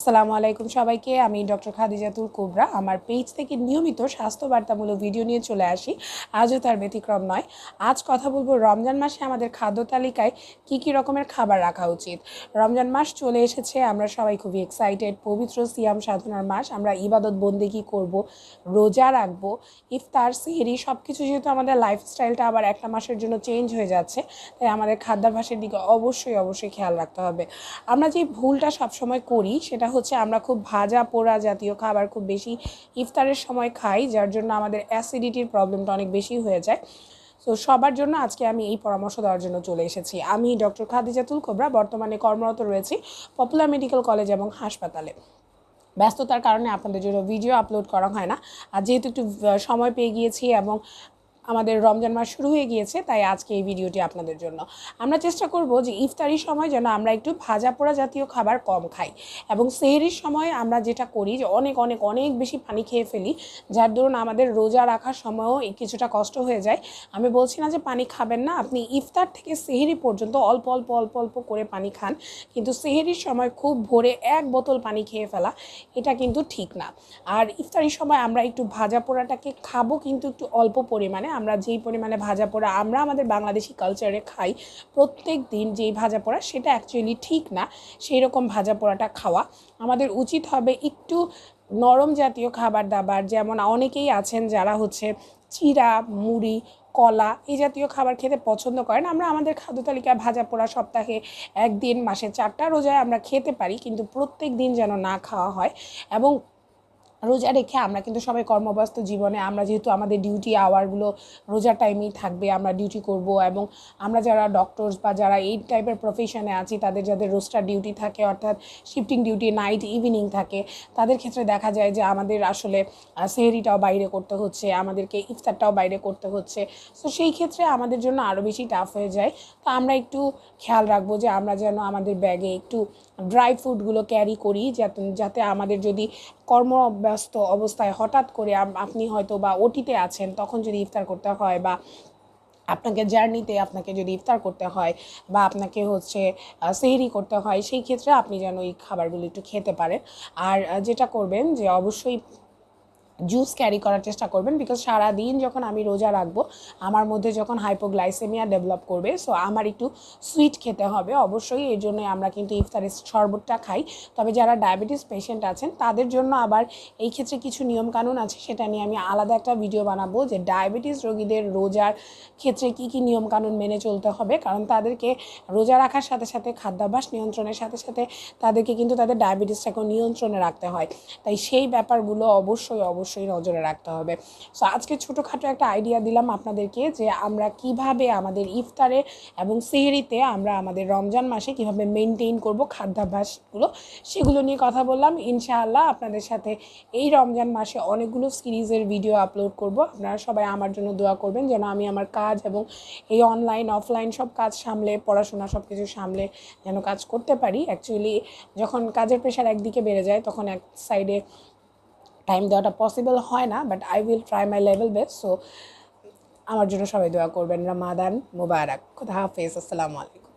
আসসালামু আলাইকুম সবাইকে। আমি ডক্টর খাদিজাতুল কুবরা। আমার পেজ থেকে নিয়মিত স্বাস্থ্য বার্তামূলক ভিডিও নিয়ে চলে আসি। আজও তার ব্যতিক্রম নয়। আজ কথা বলব রমজান মাসে আমাদের খাদ্য তালিকায় কি কি রকমের খাবার রাখা উচিত। রমজান মাস চলে এসেছে। আমরা সবাই খুবই এক্সাইটেড পবিত্র সিয়াম সাধনার মাস। আমরা ইবাদত বন্দেগি করব? রোজা রাখব? ইফতার, সেহরি সব কিছু যেহেতু আমাদের লাইফস্টাইলটা আবার একটা মাসের জন্য চেঞ্জ হয়ে যাচ্ছে, তাই আমাদের খাদ্যাভ্যাসের দিকে অবশ্যই অবশ্যই খেয়াল রাখতে হবে। আমরা যে ভুলটা সবসময় করি, সেটা হচ্ছে আমরা খুব ভাজা পোড়া জাতীয় খাবার খুব বেশি ইফতারের সময় খাই, যার জন্য আমাদের অ্যাসিডিটির প্রবলেমটা অনেক বেশি হয়ে যায়। তো সবার জন্য আজকে আমি এই পরামর্শ দেওয়ার জন্য চলে এসেছি। আমি ডক্টর খাদিজাতুল কোবরা, বর্তমানে কর্মরত রয়েছি পপুলার মেডিকেল কলেজ এবং হাসপাতালে। ব্যস্ততার কারণে আপনাদের জন্য ভিডিও আপলোড করা হয় না। আর যেহেতু একটু সময় পেয়ে গিয়েছি এবং আমাদের রমজান মাস শুরু হয়ে গিয়েছে, তাই আজকে এই ভিডিওটি আপনাদের জন্য। আমরা চেষ্টা করব যে ইফতারির সময় যেন আমরা একটু ভাজা পোড়া জাতীয় খাবার কম খাই এবং সেহরির সময় আমরা যেটা করি যে অনেক অনেক অনেক বেশি পানি খেয়ে ফেলি, যার দরুন আমাদের রোজা রাখার সময়ও কিছুটা কষ্ট হয়ে যায়। আমি বলছি না যে পানি খাবেন না, আপনি ইফতার থেকে সেহরি পর্যন্ত অল্প অল্প অল্প অল্প করে পানি খান, কিন্তু সেহরির সময় খুব ভোরে এক বোতল পানি খেয়ে ফেলা, এটা কিন্তু ঠিক না। আর ইফতারির সময় আমরা একটু ভাজা পোড়াটাকে খাব কিন্তু একটু অল্প পরিমাণে আমরা যেই পরিমাণে ভাজা পোড়া আমরা আমাদের বাংলাদেশি কালচারে খাই, প্রত্যেক দিন যেই ভাজা পোড়া সেটা অ্যাকচুয়ালি ঠিক না, সেই রকম ভাজা পোড়াটা খাওয়া। আমাদের উচিত হবে একটু নরম জাতীয় খাবার দাবার, যেমন অনেকেই আছেন যারা হচ্ছে চিরা, মুড়ি, কলা এই জাতীয় খাবার খেতে পছন্দ করেন। আমরা আমাদের খাদ্য তালিকায় ভাজা পোড়া সপ্তাহে একদিন, মাসে চারটা রোজায় আমরা খেতে পারি, কিন্তু প্রত্যেক দিন যেন না খাওয়া হয়। এবং রোজা রেখে আমরা কিন্তু সবাই কর্মব্যস্ত জীবনে, আমরা যেহেতু আমাদের ডিউটি আওয়ারগুলো রোজার টাইমেই থাকবে, আমরা ডিউটি করব এবং আমরা যারা ডক্টরস বা যারা এই টাইপের প্রফেশনে আছি, তাদের যাদের রোস্টার ডিউটি থাকে, অর্থাৎ শিফটিং ডিউটি নাইট ইভিনিং থাকে, তাদের ক্ষেত্রে দেখা যায় যে আমাদের আসলে সেহরিটাও বাইরে করতে হচ্ছে, আমাদেরকে ইফতারটাও বাইরে করতে হচ্ছে। তো সেই ক্ষেত্রে আমাদের জন্য আরও বেশি টাফ হয়ে যায়। তো আমরা একটু খেয়াল রাখব যে আমরা যেন আমাদের ব্যাগে একটু ড্রাই ফ্রুটগুলো ক্যারি করি যাতে আমাদের যদি কর্মব্যস্ত অবস্থায় হঠাৎ করে আপনি হয়তো বা ওটিতে আছেন, তখন যদি ইফতার করতে হয় বা আপনাকে জার্নিতে আপনাকে যদি ইফতার করতে হয় বা আপনাকে হচ্ছে সেহরি করতে হয়, সেই ক্ষেত্রে আপনি যেন এই খাবারগুলো একটু খেতে পারেন। আর যেটা করবেন যে অবশ্যই জুস ক্যারি করার চেষ্টা করবেন বিকজ সারাদিন যখন আমি রোজা রাখব, আমার মধ্যে যখন হাইপোগ্লাইসেমিয়া ডেভেলপ করবে সো আমার একটু সুইট খেতে হবে অবশ্যই এই জন্য আমরা কিন্তু ইফতারের শরবতটা খাই। তবে যারা ডায়াবেটিস পেশেন্ট আছেন, তাদের জন্য আবার এই ক্ষেত্রে কিছু নিয়মকানুন আছে, সেটা নিয়ে আমি আলাদা একটা ভিডিও বানাবো যে ডায়াবেটিস রোগীদের রোজার ক্ষেত্রে কি কি নিয়মকানুন মেনে চলতে হবে, কারণ তাদেরকে রোজা রাখার সাথে সাথে, খাদ্যাভ্যাস নিয়ন্ত্রণের সাথে সাথে তাদেরকে কিন্তু তাদের ডায়াবেটিসটাকেও নিয়ন্ত্রণে রাখতে হয়। তাই সেই ব্যাপারগুলো অবশ্যই অবশ্যই অবশ্যই নজরে রাখতে হবে। সো আজকে ছোটোখাটো একটা আইডিয়া দিলাম আপনাদেরকে যে আমরা কীভাবে আমাদের ইফতারে এবং সেহরিতে আমরা আমাদের রমজান মাসে কীভাবে মেনটেন করব খাদ্যাভ্যাসগুলো সেগুলো নিয়ে কথা বললাম। ইনশাআল্লাহ আপনাদের সাথে এই রমজান মাসে অনেকগুলো সিরিজের ভিডিও আপলোড করব। আপনারা সবাই আমার জন্য দোয়া করবেন যেন আমি আমার কাজ এবং এই অনলাইন অফলাইন সব কাজ সামলে, পড়াশোনা সব কিছু সামলে যেন কাজ করতে পারি। অ্যাকচুয়ালি যখন কাজের প্রেশার একদিকে বেড়ে যায়, তখন এক সাইডে টাইম দেওয়াটা পসিবল হয় না but I will try my level best so আমার জন্য সবাই দোয়া করবেন। রামাদান মুবারক। খুদা হাফেজ। আসসালামু আলাইকুম।